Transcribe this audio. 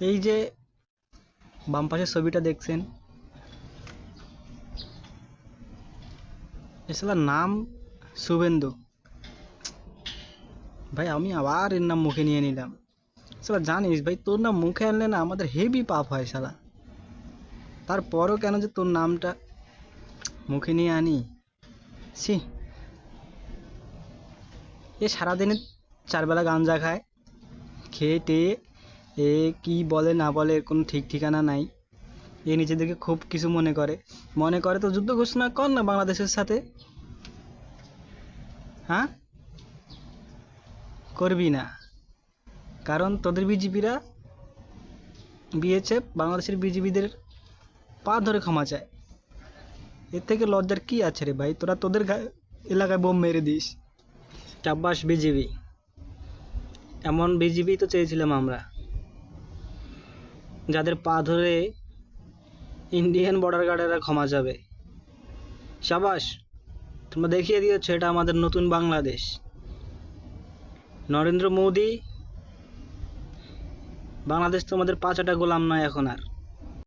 এই যে বাম পাশের ছবিটা দেখছেন এসালার নাম শুভেন্দু। ভাই, আমি আবার এর নাম মুখে নিয়ে নিলাম। সালা জানিস ভাই, তোর নাম মুখে আনলে না আমাদের হেভি পাপ হয় সালা তারপরও কেন যে তোর নামটা মুখে নিয়ে আনি? সি এ সারাদিনে চারবেলা গাঞ্জা খায় খেয়ে টেয়ে এ কি বলে না বলে কোনো ঠিক ঠিকানা নাই। এ নিজেদেরকে খুব কিছু মনে করে। মনে করে তো যুদ্ধ ঘোষণা কর না বাংলাদেশের সাথে। হ্যাঁ? করবি না। কারণ তোদের বিজেপিরা বিএসএফ বাংলাদেশের বিজেপিদের পা ধরে ক্ষমা চায়। এর থেকে লজ্জার কি আছে রে ভাই? তোরা তোদের এলাকায় বোম মেরে দিস। চাব্বাস বিজিবি এমন বিজিবি তো চেয়েছিলাম আমরা। যাদের পা ধরে ইন্ডিয়ান বর্ডার গার্ডেরা ক্ষমা যাবে সাবাস, তোমরা দেখিয়ে দিয়েছ এটা আমাদের নতুন বাংলাদেশ। নরেন্দ্র মোদি, বাংলাদেশ তোমাদের পাঁচাটা গোলাম নয় এখন আর।